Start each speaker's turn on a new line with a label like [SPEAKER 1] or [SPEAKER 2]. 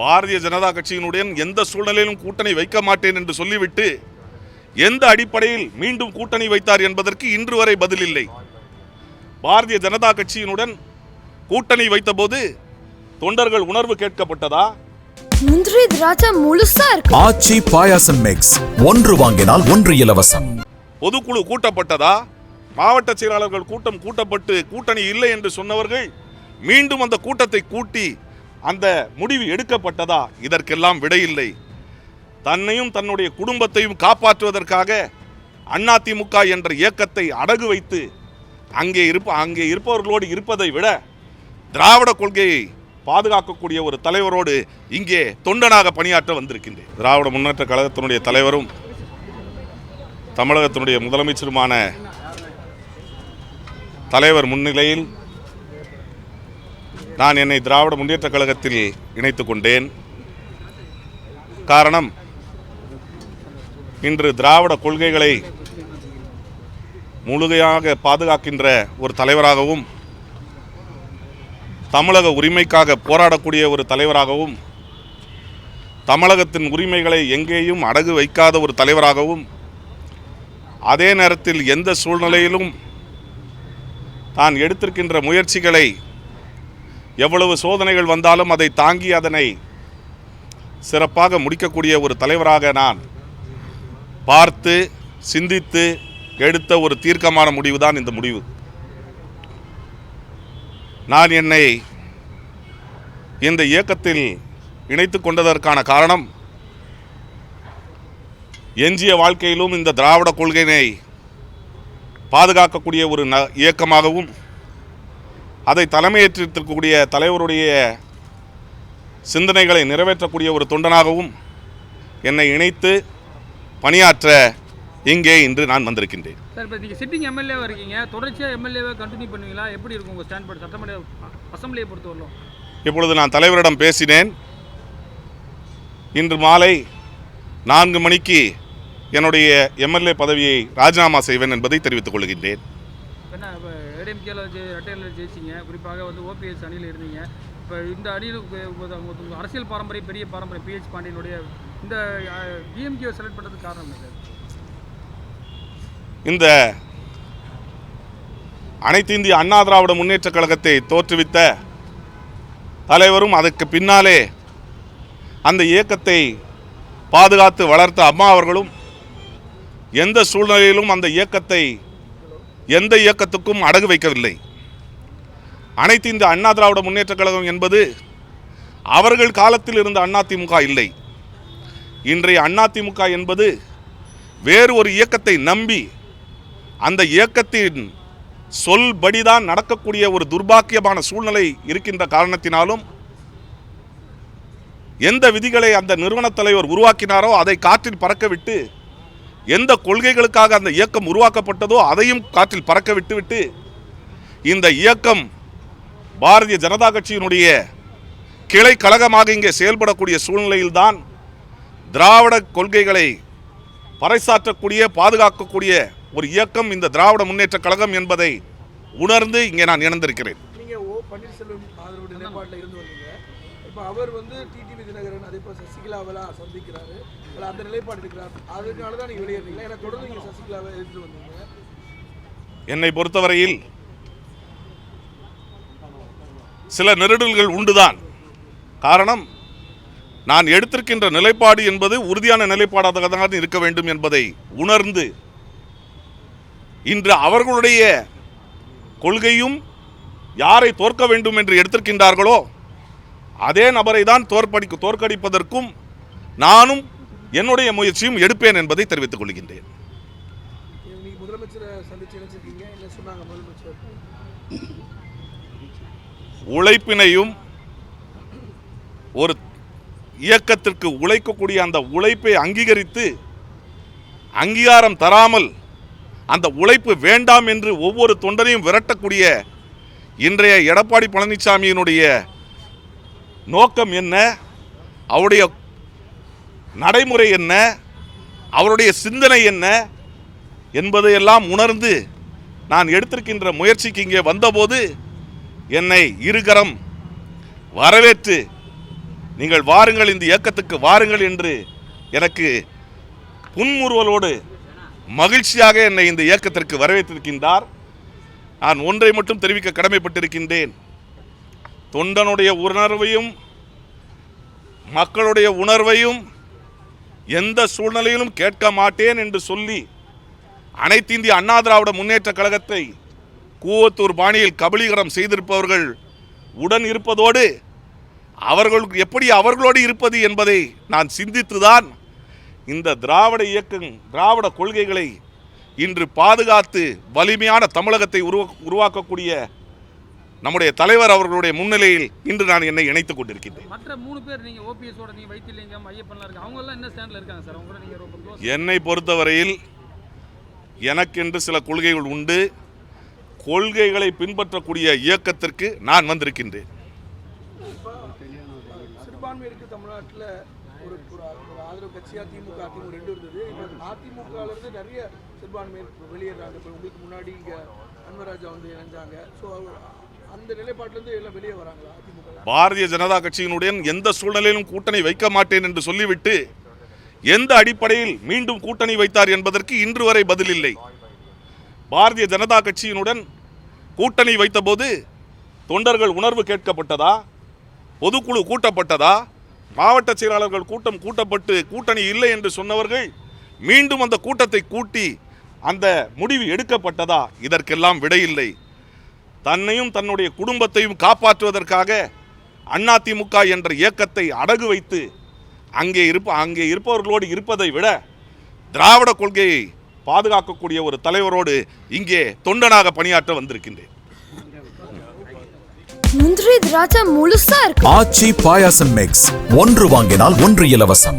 [SPEAKER 1] பாரதிய ஜனதா கட்சியினுடன் எந்த சூழ்நிலையிலும் கூட்டணி வைக்க மாட்டேன் என்று சொல்லிவிட்டு எந்த அடிப்படையில் மீண்டும் கூட்டணி வைத்தார் என்பதற்கு இன்று வரை பதில் இல்லை. பாரதிய ஜனதா கட்சியினுடன் கூட்டணி வைத்தபோது தொண்டர்கள் உணர்வு கேட்கப்பட்டதா?
[SPEAKER 2] முந்திரி திராட்சை முழுசா இருக்கு.
[SPEAKER 3] ஆச்சி பாயாசம் மிக்ஸ் ஒன்று வாங்கினால் ஒன்று இலவசம்.
[SPEAKER 1] பொதுக்குழு கூட்டப்பட்டதா? மாவட்ட செயலாளர்கள் கூட்டம் கூட்டப்பட்டு கூட்டணி இல்லை என்று சொன்னவர்கள் மீண்டும் அந்த கூட்டத்தை கூட்டி அந்த முடிவு எடுக்கப்பட்டதா? இதற்கெல்லாம் விடையில்லை. தன்னையும் தன்னுடைய குடும்பத்தையும் காப்பாற்றுவதற்காக அதிமுக என்ற இயக்கத்தை அடகு வைத்து அங்கே இருப்ப அங்கே இருப்பவர்களோடு இருப்பதை விட திராவிட கொள்கையை பாதுகாக்கக்கூடிய ஒரு தலைவரோடு இங்கே தொண்டனாக பணியாற்ற வந்திருக்கின்றேன். திராவிட முன்னேற்ற கழகத்தினுடைய தலைவரும் தமிழகத்தினுடைய முதலமைச்சருமான தலைவர் முன்னிலையில் நான் என்னை திராவிட முன்னேற்றக் கழகத்தில் இணைத்து கொண்டேன். காரணம் இன்று திராவிட கொள்கைகளை முழுகையாக பாதுகாக்கின்ற ஒரு தலைவராகவும் தமிழக உரிமைக்காக போராடக்கூடிய ஒரு தலைவராகவும் தமிழகத்தின் உரிமைகளை எங்கேயும் அடகு வைக்காத ஒரு தலைவராகவும் அதே நேரத்தில் எந்த சூழ்நிலையிலும் தான் எடுத்திருக்கின்ற முயற்சிகளை எவ்வளவு சோதனைகள் வந்தாலும் அதை தாங்கி அதனை சிறப்பாக முடிக்கக்கூடிய ஒரு தலைவராக நான் பார்த்து சிந்தித்து எடுத்த ஒரு தீர்க்கமான முடிவு தான் இந்த முடிவு. நான் என்னை இந்த இயக்கத்தில் இணைத்து கொண்டதற்கான காரணம் எஞ்சிய வாழ்க்கையிலும் இந்த திராவிட கொள்கையினை பாதுகாக்கக்கூடிய ஒரு ந இயக்கமாகவும் அதை தலைமையேற்றிருக்கக்கூடிய தலைவருடைய சிந்தனைகளை நிறைவேற்றக்கூடிய ஒரு தொண்டனாகவும் என்னை இணைத்து பணியாற்ற இங்கே இன்று நான் வந்திருக்கின்றேன்.
[SPEAKER 4] சார் இப்போ நீங்கள் சிட்டிங் எம்எல்ஏவா இருக்கீங்க. தொடர்ச்சியாக எம்எல்ஏவை கண்டினியூ பண்ணுவீங்களா? எப்படி இருக்கும் உங்கள் ஸ்டாண்ட் சட்டமன்ற அசம்பிளியை பொறுத்தவரையிலும்.
[SPEAKER 1] இப்பொழுது நான் தலைவரிடம் பேசினேன். இன்று மாலை நான்கு மணிக்கு என்னுடைய எம்எல்ஏ பதவியை ராஜினாமா செய்வேன் என்பதை தெரிவித்துக் கொள்கின்றேன்.
[SPEAKER 4] ஏடிஎம்கேல ரெட்டையில் ஜெயிச்சிங்க. குறிப்பாக வந்து ஓபிஎஸ் அணியில் இருந்தீங்க. இப்போ இந்த அணியில் அரசியல் பாரம்பரியம் பெரிய பாரம்பரியம் பிஹெச் பாண்டியனுடைய இந்த டிஎம்கேவை செலக்ட் பண்ணுறதுக்கு காரணம் என்ன? சார்
[SPEAKER 1] இந்த அனைத்து இந்திய அண்ணா திராவிட முன்னேற்ற கழகத்தை தோற்றுவித்த தலைவரும் அதற்கு பின்னாலே அந்த இயக்கத்தை பாதுகாத்து வளர்த்த அம்மா அவர்களும் எந்த சூழ்நிலையிலும் அந்த இயக்கத்தை எந்த இயக்கத்துக்கும் அடகு வைக்கவில்லை. அனைத்து இந்த அண்ணா திராவிட முன்னேற்ற கழகம் என்பது அவர்கள் காலத்தில் இருந்த அதிமுக இல்லை. இன்றைய அதிமுக என்பது வேறு ஒரு இயக்கத்தை நம்பி அந்த இயக்கத்தின் சொல்படிதான் நடக்கக்கூடிய ஒரு துர்பாக்கியமான சூழ்நிலை இருக்கின்ற காரணத்தினாலும் எந்த விதிகளை அந்த நிறுவன தலைவர் உருவாக்கினாரோ அதை காற்றில் பறக்கவிட்டு எந்த கொள்கைகளுக்காக அந்த இயக்கம் உருவாக்கப்பட்டதோ அதையும் காற்றில் பறக்க விட்டுவிட்டு இந்த இயக்கம் பாரதிய ஜனதா கட்சியினுடைய கிளை கழகமாக இங்கே செயல்படக்கூடிய சூழ்நிலையில்தான் திராவிட கொள்கைகளை பறைசாற்றக்கூடிய பாதுகாக்கக்கூடிய ஒரு இயக்கம் இந்த திராவிட முன்னேற்ற கழகம் என்பதை உணர்ந்து இங்கே நான் இணைந்திருக்கிறேன்.
[SPEAKER 5] இப்போ அவர் வந்து டிடி விஜயநகரன் அதே போல் சசிகலாவெல்லாம் சந்திக்கிறாரு. அதில் அந்த நிலைப்பாடு இருக்கிறார். அதனால தான் நீங்கள் வெளியேறீங்களா ஏன்னா தொடர்ந்து நீங்கள் சசிகலாவை எதிர்த்து வந்தீங்க.
[SPEAKER 1] என்னை பொறுத்தவரையில் சில நெருடல்கள் உண்டுதான். காரணம் நான் எடுத்திருக்கின்ற நிலைப்பாடு என்பது உறுதியான நிலைப்பாடாக தான் இருக்க வேண்டும் என்பதை உணர்ந்து இன்று அவர்களுடைய கொள்கையும் யாரை தோற்க வேண்டும் என்று எடுத்திருக்கின்றார்களோ அதே நபரை தான் தோற்படி தோற்கடிப்பதற்கும் நானும் என்னுடைய முயற்சியும் எடுப்பேன் என்பதை தெரிவித்துக் கொள்கின்றேன். உழைப்பினையும் ஒரு இயக்கத்திற்கு உழைக்கக்கூடிய அந்த உழைப்பை அங்கீகரித்து அங்கீகாரம் தராமல் அந்த உழைப்பு வேண்டாம் என்று ஒவ்வொரு தொண்டரையும் விரட்டக்கூடிய இன்றைய எடப்பாடி பழனிசாமியினுடைய நோக்கம் என்ன? அவருடைய நடைமுறை என்ன? அவருடைய சிந்தனை என்ன? என்பதையெல்லாம் உணர்ந்து நான் எடுத்திருக்கின்ற முயற்சிக்கு இங்கே வந்தபோது என்னை இருகரம் வரவேற்று நீங்கள் வாருங்கள் இந்த இயக்கத்துக்கு வாருங்கள் என்று எனக்கு புன்முறுவலோடு மகிழ்ச்சியாக என்னை இந்த இயக்கத்திற்கு வரவேற்றிருக்கின்றார். நான் ஒன்றை மட்டும் தெரிவிக்க கடமைப்பட்டிருக்கின்றேன். தொண்டனுடைய உணர்வையும் மக்களுடைய உணர்வையும் எந்த சூழ்நிலையிலும் கேட்க மாட்டேன் என்று சொல்லி அனைத்து இந்திய அண்ணா திராவிட முன்னேற்ற கழகத்தை கூவத்தூர் பாணியில் கபலீகரம் செய்திருப்பவர்கள் உடன் இருப்பதோடு அவர்களுக்கு எப்படி அவர்களோடு இருப்பது என்பதை நான் சிந்தித்துதான் இந்த திராவிட இயக்கம் திராவிட கொள்கைகளை இன்று பாதுகாத்து வலிமையான தமிழகத்தை உருவா உருவாக்கக்கூடிய நம்முடைய தலைவர் அவர்களுடைய முன்னிலையில் இன்று நான் என்னை இணைத்துக் கொண்டிருக்கின்றேன்.
[SPEAKER 4] மற்ற மூணு பேர் நீங்க ஓபிஎஸோட நீங்க வைத்திலிங்கம் ஐயப்பன்லாம் இருக்கு அவங்க எல்லாம் என்ன ஸ்டாண்ட்ல இருக்காங்க சார்? அவங்க கூட நீங்க
[SPEAKER 1] என்னை பொறுத்தவரையில் எனக்கென்று சில கொள்கைகள் உண்டு. கொள்கைகளை பின்பற்றக்கூடிய இயக்கத்திற்கு நான் வந்திருக்கின்றேன்.
[SPEAKER 5] சிறுபான்மையிற்கு தமிழ்நாட்டில் ஒரு ஆதரவு கட்சியா திமுக அதிமுக ரெண்டு இருந்தது. இப்போ அதிமுகல இருந்து நிறைய சிறுபான்மையர் வெளியேறாங்க. இப்போ உங்களுக்கு முன்னாடி இங்க அன்வராஜா வந்து இணைஞ்சாங்க. ஸோ
[SPEAKER 1] பாரதிய ஜனதா கட்சியினுடன் எந்த சூழ்நிலையிலும் கூட்டணி வைக்க மாட்டேன் என்று சொல்லிவிட்டு எந்த அடிப்படையில் மீண்டும் கூட்டணி வைத்தார் என்பதற்கு இன்று வரை பதில் இல்லை. பாரதிய ஜனதா கட்சியினுடன் கூட்டணி வைத்தபோது தொண்டர்கள் உணர்வு கேட்கப்பட்டதா? பொதுக்குழு கூட்டப்பட்டதா? மாவட்ட செயலாளர்கள் கூட்டம் கூட்டப்பட்டு கூட்டணி இல்லை என்று சொன்னவர்கள் மீண்டும் அந்த கூட்டத்தை கூட்டி அந்த முடிவு எடுக்கப்பட்டதா? இதற்கெல்லாம் விடையில்லை தன்னையும் தன்னுடைய குடும்பத்தையும் காப்பாற்றுவதற்காக அதிமுக என்ற இயக்கத்தை அடகு வைத்து அங்கே இருப்ப அங்கே இருப்பவர்களோடு இருப்பதை விட திராவிட கொள்கையை பாதுகாக்கக்கூடிய ஒரு தலைவரோடு இங்கே தொண்டனாக பணியாற்ற வந்திருக்கின்றேன்.
[SPEAKER 2] முந்திரி திராட்சை முழுசா இருக்கு.
[SPEAKER 3] ஆச்சி பாயாசம் மிக்ஸ் ஒன்று வாங்கினால் ஒன்று இலவசம்.